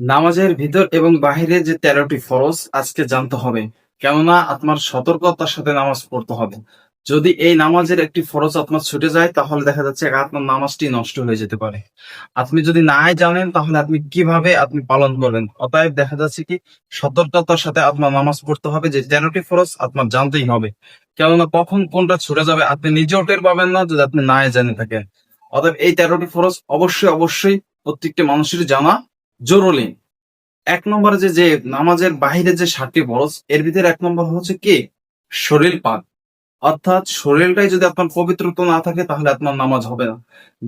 নামাজের ভিতর এবং বাহিরে যে তেরোটি ফরজ, আজকে জানতে হবে। কেননা আপনার সতর্কতার সাথে নামাজ পড়তে হবে। যদি এই নামাজের একটি ফরজ আপনার ছুটে যায়, তাহলে দেখা যাচ্ছে আপনার নামাজটি নষ্ট হয়ে যেতে পারে। আপনি যদি নাই জানেন, তাহলে আপনি কীভাবে আপনি পালন করবেন? অতএব দেখা যাচ্ছে কি, সতর্কতার সাথে আপনার নামাজ পড়তে হবে। যে তেরোটি ফরজ আপনার জানতেই হবে। কেননা কখন কোনটা ছুটে যাবে, আপনি নিজেও টের পাবেন না যদি আপনি নাই জানে থাকেন। অতএব এই তেরোটি ফরজ অবশ্যই অবশ্যই প্রত্যেকটি মানুষের জানা জরুরি। এক নম্বরে যে যে নামাজের বাইরে যে সাতটি ফরজ, এর ভিতরে এক নম্বর হচ্ছে কি? শরীর পাক। অর্থাৎ শরীরটাই যদি আপনার পবিত্রতা না থাকে, তাহলে আপনার নামাজ হবে না।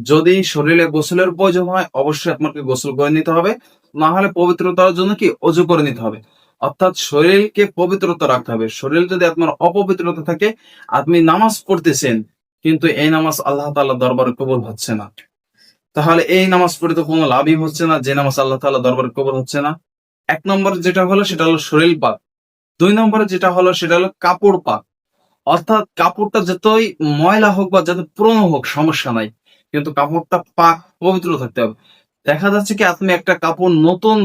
যদি শরীরে গোসলের প্রয়োজন হয়, অবশ্যই আপনাকে গোসল করে নিতে হবে। না হলে পবিত্রতার জন্য কি? অজু করে নিতে হবে। অর্থাৎ শরীরকে পবিত্রতা রাখতে হবে। শরীর যদি আপনার অপবিত্রতা থাকে, আপনি নামাজ পড়তেছেন, কিন্তু এই নামাজ আল্লাহ তাআলা দরবারে কবুল হচ্ছে না। তাহলে এই নামাজ পড়ে তো কোনো লাভই হচ্ছে না, যে নামাজ আল্লাহ তাআলা দরবারে কবুল হচ্ছে না। এক নম্বর যেটা হলো, সেটা হলো শরীর পাক। দুই নম্বরে যেটা হলো, সেটা হলো কাপড় পাক। অর্থাৎ কাপড়টা যতই ময়লা হোক বা যত পুরনো হোক, সমস্যা নাই। কিন্তু কাপড়টা পাক, পবিত্র থাকতে হবে। দেখা যাচ্ছে কি, আপনি একটা কাপড় নতুন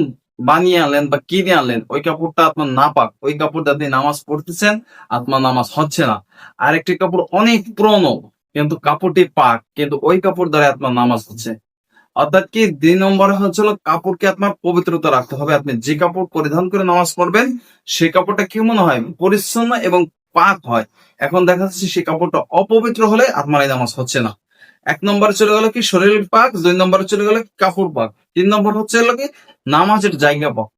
বানিয়ে আনলেন বা কিনে আনলেন, ওই কাপড়টা আপনার না পাক। ওই কাপড় দিয়ে নামাজ পড়তেছেন, আপনার নামাজ হচ্ছে না। আর একটি কাপড় অনেক পুরনো কিন্তু কাপড়টি পাক, কিন্তু ওই কাপড় দ্বারা আপনার নামাজ হচ্ছে। অর্থাৎ কি, দুই নম্বরে হচ্ছিল কাপড়কে আপনার পবিত্রতা রাখতে হবে। আপনি যে কাপড় পরিধান করে নামাজ পড়বেন সেই কাপড়টা কি মনে হয়? পরিচ্ছন্ন এবং পাক হয়। এখন দেখা যাচ্ছে সেই কাপড়টা অপবিত্র হলে আপনার এই নামাজ হচ্ছে না। এক নম্বরে চলে গেল কি, শরীর পাক, দুই নম্বরে চলে গেল কাপড় পাক। তিন নম্বর হচ্ছে হলো কি, নামাজের জায়গা পাক।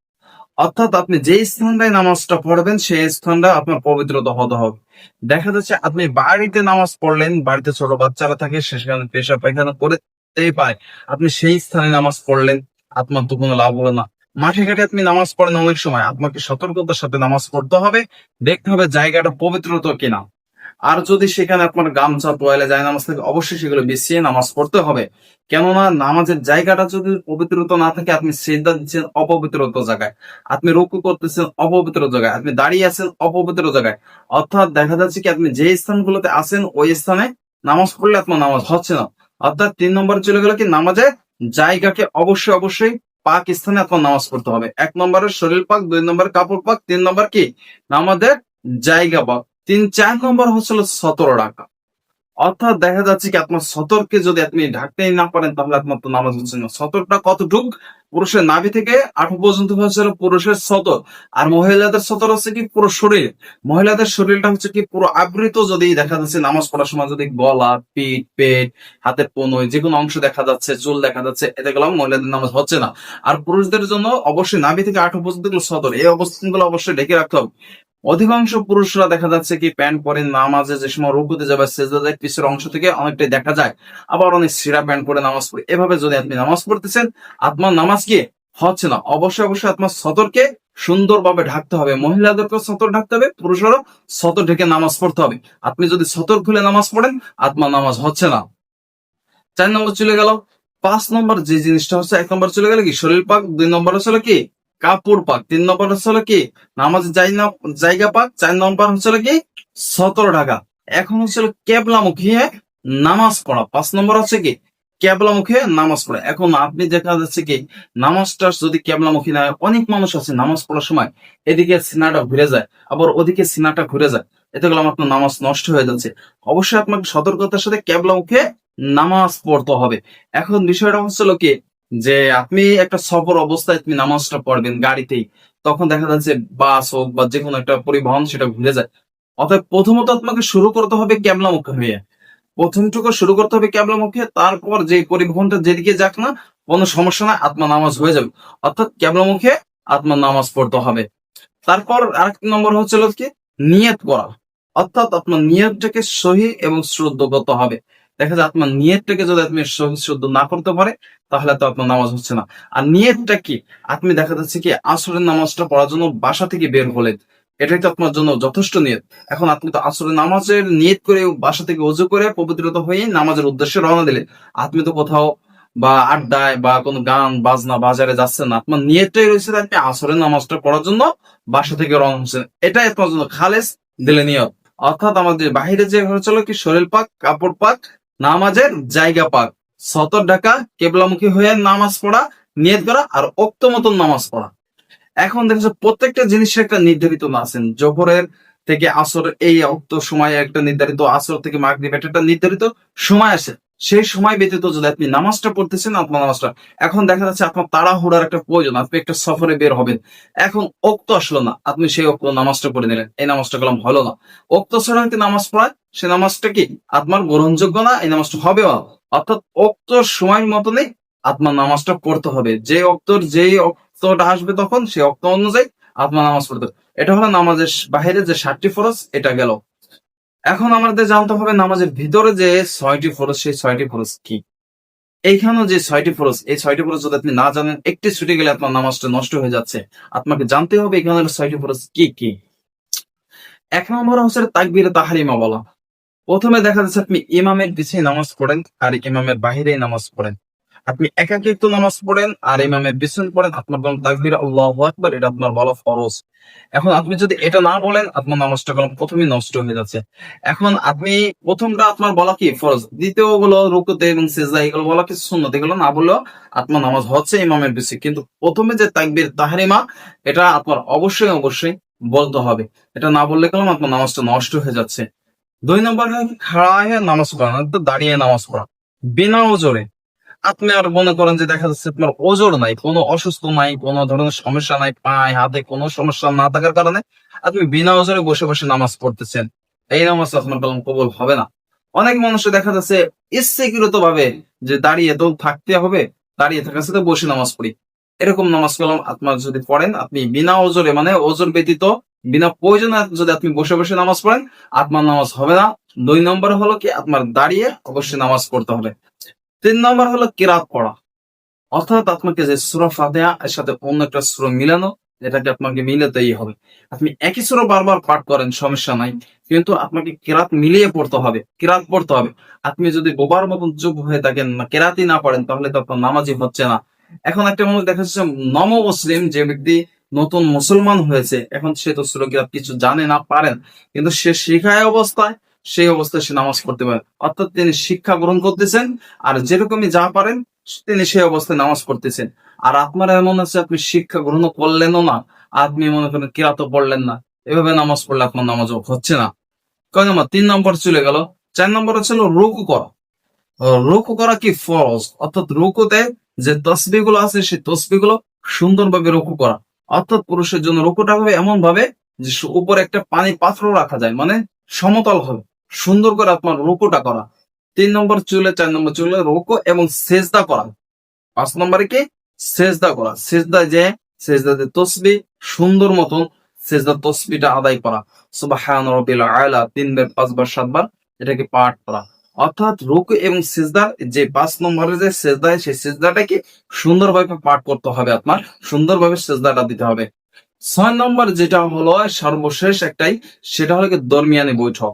অর্থাৎ আপনি যে স্থানটায় নামাজটা পড়বেন, সেই স্থানটা আপনার পবিত্রতা হতে হবে দেখা যাচ্ছে আপনি বাড়িতে নামাজ পড়লেন, বাড়িতে ছোট বাচ্চারা থাকে সেখানে পেশা পায়খানা করতেই পায়। আপনি সেই স্থানে নামাজ পড়লেন, আপনার তো কোনো লাভ হলো না। মাঠে ঘাটে আপনি নামাজ পড়েন অনেক সময়, আপনাকে সতর্কতার সাথে নামাজ পড়তে হবে, দেখতে হবে জায়গাটা পবিত্রতা কিনা। আর যদি সেখানে আপনার গামছা তোয়ালে যায় নামাজ থাকে, অবশ্যই সেগুলো বিছিয়ে নামাজ পড়তে হবে। কেননা নামাজের জায়গাটা যদি পবিত্রতা না থাকে, আপনি সিদ্ধা দিচ্ছেন অপবিত্রত জায়গায়। আপনি রুকু করতেছেন অপবিত্র জায়গায়। আপনি দাঁড়িয়ে আছেন অপবিত্র জায়গায়। অর্থাৎ দেখা যাচ্ছে কি, আপনি যে স্থানগুলোতে আছেন, ওই স্থানে নামাজ পড়লে আপনার নামাজ হচ্ছে না। অর্থাৎ তিন নম্বর চলে গেল কি, নামাজের জায়গাকে অবশ্যই অবশ্যই পাক স্থানে আপনার নামাজ পড়তে হবে। এক নম্বরের শরীর পাক, দুই নম্বর কাপড় পাক, তিন নম্বর কি, নামাজের জায়গা পাক। তিন চার নম্বর হচ্ছিল সতর রাখা অর্থাৎ দেখা যাচ্ছে কি আপনার সতর্কে যদি আপনি ঢাকতেই না পারেন, তাহলে তো নামাজ হচ্ছে না। সতরটা কতটুক? পুরুষের নাভি থেকে আঠো পর্যন্ত হচ্ছিল পুরুষের সতর। আর মহিলাদের সতর হচ্ছে কি পুরো শরীর। মহিলাদের শরীরটা হচ্ছে কি পুরো আবৃত। যদি দেখা যাচ্ছে নামাজ পড়ার সময় যদি গলা, পিঠ, পেট, হাতের পনই যে কোনো অংশ দেখা যাচ্ছে, চুল দেখা যাচ্ছে, এতে গেলাম মহিলাদের নামাজ হচ্ছে না। আর পুরুষদের জন্য অবশ্যই নাভি থেকে আঠো পর্যন্ত সতর। এই অবস্থানগুলো অবশ্যই ঢেকে রাখতে হবে। অধিকাংশ পুরুষরা দেখা যাচ্ছে কি প্যান্ট পরে নামাজে যে সময় রুকুতে যাবে সেজদা যায় পিছের অংশ থেকে অনেকটাই দেখা যায়। আবার অনেক সিরা প্যান্ট পরে নামাজ পড়ে। এভাবে যদি আপনি নামাজ পড়তেছেন আপনার নামাজ কি? হচ্ছে না। অবশ্যই অবশ্যই আপনার সতরকে সুন্দরভাবে ঢাকতে হবে। মহিলাদেরকেও সতর ঢাকতে হবে, পুরুষেরও সতর ঢেকে নামাজ পড়তে হবে। আপনি যদি সতর খুলে নামাজ পড়েন আপনার নামাজ হচ্ছে না। চার নম্বর চলে গেল। পাঁচ নম্বর যে জিনিসটা হচ্ছে, এক নম্বর চলে গেল কি? শরীর পাক, দুই নম্বর হচ্ছে কি? কাপড় পাক। তিন নম্বর হচ্ছে কি? নামাজের জায়গা পাক। চার নম্বর হচ্ছে কি? সতেরো ঢাকা। এখন হচ্ছে কেবলামুখী নামাজ পড়া। পাঁচ নম্বর হচ্ছে কি? কেবলামুখে নামাজ পড়া। এখন আপনি দেখা যাচ্ছে কি, নামাজটা যদি কেবলামুখী না অনেক মানুষ আছে নামাজ পড়ার সময়। এদিকে সিনাটা ঘুরে যায়, আবার ওদিকে সিনাটা ঘুরে যায়। এতে গেলাম আপনার নামাজ নষ্ট হয়ে যাচ্ছে। অবশ্যই আপনাকে সতর্কতার সাথে কেবলামুখে নামাজ পড়তে হবে। এখন বিষয়টা হচ্ছিল কি যে আপনি একটা সফর অবস্থায় তুমি নামাজটা পড়বেন গাড়িতেই, তখন দেখা যাচ্ছে বাস হোক বা যে কোনো একটা পরিবহন সেটা ঘুরে যায়। অর্থাৎ প্রথমত আপনাকে শুরু করতে হবে ক্যাবলামুখে হয়ে। প্রথমটুকু শুরু করতে হবে ক্যাবলামুখে, তারপর যে পরিবহনটা যেদিকে যাক না, কোনো সমস্যা না আত্মা নামাজ হয়ে যাবে। অর্থাৎ ক্যাবলামুখে, আত্মা নামাজ পড়তে হবে। তারপর আরেক নম্বর হচ্ছিল কি? নিয়ত করা। অর্থাৎ আপনার নিয়তটাকে সহি এবং শ্রদ্ধ করতে হবে। দেখা যায় আপনার নিয়তটাকে যদি আপনি সহি শ্রদ্ধ না করতে পারে, তাহলে তো আপনার নামাজ হচ্ছে না। আর নিয়তটা কি? আপনি দেখা যাচ্ছে কি, আসরের নামাজটা পড়ার জন্য বাসা থেকে বের হলেন। এটাই তো আপনার জন্য যথেষ্ট নিয়ত। এখন আপনি তো আসরের নামাজের নিয়ত করে বাসা থেকে উজু করে পবিত্রতা হয়ে নামাজের উদ্দেশ্যে রওনা দিলেন। আপনি তো কোথাও বা আড্ডায় বা কোনো গান, বাজনা, বাজারে যাচ্ছেন না। আপনার নিয়তটাই রয়েছে আপনি আসরের নামাজটা পড়ার জন্য বাসা থেকে রওনা হচ্ছেন। এটাই আপনার জন্য খালেস, দিলে নিয়ত। অর্থাৎ আমাদের বাহিরে যে হচ্ছিল কি, শরীর পাক, কাপড় পাক নামাজের জায়গা পাক। সতর ঢাকা কেবলামুখী হয়ে নামাজ পড়া, নিয়ত করা আর অক্ত মতন নামাজ পড়া। এখন দেখেছ প্রত্যেকটা জিনিসের একটা নির্ধারিত আছেন জোহরের থেকে আসর এই অক্ত সময় একটা নির্ধারিত, আসর থেকে মাগরিব একটা নির্ধারিত সময় আছে সেই সময় ব্যতীত যদি আপনি নামাজটা পড়তেছেন, আপনার নামাজটা এখন দেখা যাচ্ছে আপনার তাড়াহুড়ার একটা প্রয়োজন, আপনি একটা সফরে বের হবেন। এখন অক্ত আসলো না, আপনি সেই অক্ত নামাজটা পড়ে নিলেন। এই নামাজটা করলাম হলো না। অক্ত ছাড়া নামাজ পড়ায়, সে নামাজটা কি আপনার গ্রহণযোগ্য না? এই নামাজটা হবে না। অর্থাৎ অক্ত সময়ের মতনই আপনার নামাজটা পড়তে হবে। যে অক্তর যেই অক্তটা আসবে তখন সেই অক্ত অনুযায়ী আপনার নামাজ পড়তে। এটা হলো নামাজের বাইরে যে ষাটটি ফরজ, এটা গেল। এখন আমাদের জানতে হবে নামাজের ভিতরে যে ছয়টি ফরজ, সেই ছয়টি ফরজ কি? এইখানেও যে ছয়টি ফরজ, এই ছয়টি ফরজ যদি আপনি না জানেন, একটি ছুটে গেলে আপনার নামাজটা নষ্ট হয়ে যাচ্ছে। আপনাকে জানতে হবে এখানে ছয়টি ফরজ কি কি? এক নম্বর হচ্ছে তাকবির তাহারিমা বলা। প্রথমে দেখা যাচ্ছে আপনি ইমামের পিছিয়ে নামাজ পড়েন আর ইমামের বাহিরে নামাজ পড়েন। আপনি একাকিত্ব নামাজ পড়েন আর ইমামের পিছনে পড়েন, আপনার বলেন তাকবির আল্লাহ আকবার, এটা আপনার বলা ফরজ। এখন আপনি যদি এটা না বলেন, আপনার নামাজটা কোনো প্রথমেই নষ্ট হয়ে যাচ্ছে। এখন আপনি প্রথমটা আপনার বলা কি ফরজ? দ্বিতীয়গুলো রুকুতে এবং সেজদা এগুলো বলা কি সুন্নত? এগুলো না বললেও আপনার নামাজ হচ্ছে ইমামের পিছিয়ে কিন্তু প্রথমে যে তাকবির তাহারিমা, এটা আপনার অবশ্যই অবশ্যই বলতে হবে। এটা না বললে কেন আপনার নামাজটা নষ্ট হয়ে যাচ্ছে। দুই নম্বর হয় খাড়া হয়ে নামাজ পড়া দাঁড়িয়ে নামাজ পড়া। বিনা ওজোরে আপনি আর মনে করেন যে দেখা যাচ্ছে আপনার ওজোর নাই, কোনো অসুস্থ নাই, কোনো ধরনের সমস্যা নাই, পায়ে, হাতে কোনো সমস্যা না থাকার কারণে আপনি বিনা ওজোরে বসে বসে নামাজ পড়তেছেন। এই নামাজ আপনার কলম কবল হবে না। অনেক মানুষের দেখা যাচ্ছে ইচ্ছেকৃত ভাবে যে দাঁড়িয়ে তো থাকতে হবে, দাঁড়িয়ে থাকার সাথে বসে নামাজ পড়ি। এরকম নামাজ কলম আপনার যদি পড়েন, আপনি বিনা ওজোরে মানে ওজোর ব্যতীত, বিনা প্রয়োজনে যদি আপনি বসে বসে নামাজ পড়েন, আপনার নামাজ হবে না। দুই নম্বর হলো কি, আপনার দাঁড়িয়ে অবশ্যই নামাজ পড়তে হবে। তিন নম্বর হলো কিরাত পড়া। অর্থাৎ আপনাকে যে সুরা ফাতেহা এর সাথে অন্য একটা সুরা মিলানো এটাকে আপনাকে মিলাতেই হবে। আপনি একই সুরা বারবার পাঠ করেন, সমস্যা নাই। কিন্তু আপনাকে কেরাত মিলিয়ে পড়তে হবে, কেরাত পড়তে হবে। আপনি যদি বোবার মতন চুপ হয়ে থাকেন না কেরাতই না পড়েন, তাহলে তো আপনার নামাজই হচ্ছে না। এখন একটা মানুষ দেখা যাচ্ছে নম মুসলিম, যে ব্যক্তি নতুন মুসলমান হয়েছে, এখন সে তো সুরা কিরাত কিছু জানে না পারেন কিন্তু সে শিখায় অবস্থায় সেই অবস্থায় সে নামাজ পড়তে পারে। অর্থাৎ তিনি শিক্ষা গ্রহণ করতেছেন, আর যেরকমই যা পারেন, তিনি সেই অবস্থায় নামাজ পড়তেছেন। আর আপনার এমন আছে, আপনি শিক্ষা গ্রহণ করলেনও না, আপনি মনে করেন কিরাত পড়লেন না, এভাবে নামাজ পড়লে আপনার নামাজ হচ্ছে না। কয় নম্বর? তিন নম্বর চলে গেল। চার নম্বর ছিল রুকু করা। রুকু করা কি ফরজ? অর্থাৎ রুকুতে যে তসবি গুলো আছে, সেই তসবি গুলো সুন্দরভাবে রুকু করা। অর্থাৎ পুরুষের জন্য রুকুটা হবে এমন ভাবে যে উপরে একটা পানি পাত্র রাখা যায় মানে সমতল হবে। সুন্দর করে আপনার রুকুটা করা। তিন নম্বর চুলে, চার নম্বর চুলে রুকু এবং সেজদা করা। পাঁচ নম্বরে কি? সেজদা করা। সেজদা যে সেজদাতে তসবি, সুন্দর মতন সেজদা তসবিটা আদায় করা। সুবাহান রবিল আয়লা তিনবার, পাঁচবার, সাতবার এটাকে পাঠ করা। অর্থাৎ রুকু এবং সেজদার যে পাঁচ নম্বরের যে সেজদা, সেই সেজদাটাকে সুন্দরভাবে পাঠ করতে হবে আপনার। সুন্দরভাবে সেজদাটা দিতে হবে। ছয় নম্বর যেটা হলো সর্বশেষ একটাই, সেটা হলো কি দরমিয়ানি বৈঠক।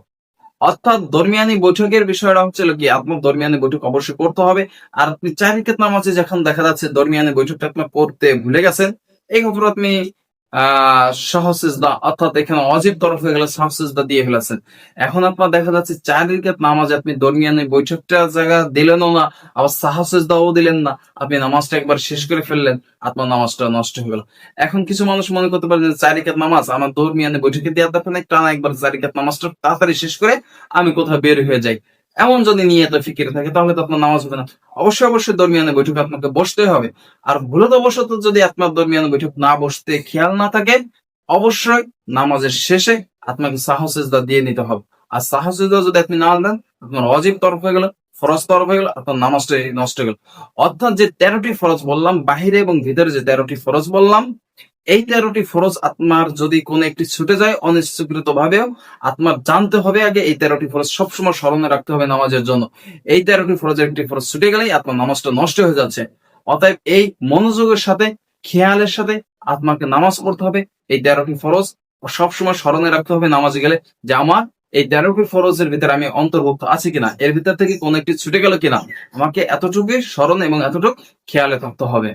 অর্থাৎ দরমিয়ানি বৈঠকের বিষয়টা হচ্ছে কি, আপনার দরমিয়ানি বৈঠক অবশ্যই করতে হবে। আর আপনি চারিকেত রিকাত নামাজে যখন দেখা যাচ্ছে দরমিয়ানি বৈঠকটা আপনার করতে ভুলে গেছেন, এই খবর আপনি সহসিজদা, অর্থাৎ এখানে অজীব তরফ হয়ে গেলে সহসিজদা দিয়ে ফেলেছেন। এখন আপনার দেখা যাচ্ছে চার নামাজে আপনি দরমিয়ানি বৈঠকটা জায়গা দিলেনও না, আবার সাহসিজদাও দিলেন না। আপনি নামাজটা একবার শেষ করে ফেললেন, আপনার নামাজটা নষ্ট হয়ে গেল। এখন কিছু মানুষ মনে করতে পারে যে চার নামাজ, আমার দরমিয়ানি বৈঠকে দেওয়ার দরকার নেই টানা একবার চার নামাজটা তাড়াতাড়ি শেষ করে আমি কোথাও বের হয়ে যাই। এমন যদি নিয়ে তো ফিকিরে থাকে, তাহলে তো আপনার নামাজ হবে না। অবশ্যই অবশ্যই দরমিয়ানে বৈঠক আপনাকে বসতে হবে। আর ভুলত অবশ্যত যদি আপনার দরমিয়ানে বৈঠক না বসতে খেয়াল না থাকে, অবশ্যই নামাজের শেষে আপনাকে সাহসেজদা দিয়ে নিতে হবে। আর সাহসেজদা যদি আপনি না দেন, আপনার অজীব তরফ হয়ে গেল, ফরজ তরফ হয়ে গেল, আপনার নামাজটাই নষ্ট হয়ে গেল। অর্থাৎ যে তেরোটি ফরজ বললাম, বাহিরে এবং ভিতরে যে তেরোটি ফরজ বললাম এই তেরোটি ফরজ আপনার যদি কোনো একটি ছুটে যায় অনিচ্ছাকৃত ভাবেও আপনার জানতে হবে আগে এই তেরোটি ফরজ সবসময় স্মরণে রাখতে হবে নামাজের জন্য। এই তেরোটি ফরজের একটি ফরজ ছুটে গেলেই আপনার নামাজটা নষ্ট হয়ে যাচ্ছে। অতএব এই মনোযোগের সাথে, খেয়ালের সাথে আত্মাকে নামাজ পড়তে হবে। এই তেরোটি ফরজ সবসময় স্মরণে রাখতে হবে নামাজে গেলে যে আমার এই তেরোটি ফরজের ভিতরে আমি অন্তর্ভুক্ত আছি কিনা, এর ভিতর থেকে কোন একটি ছুটে গেল কিনা, আমাকে এতটুকু স্মরণ এবং এতটুকু খেয়ালে থাকতে হবে।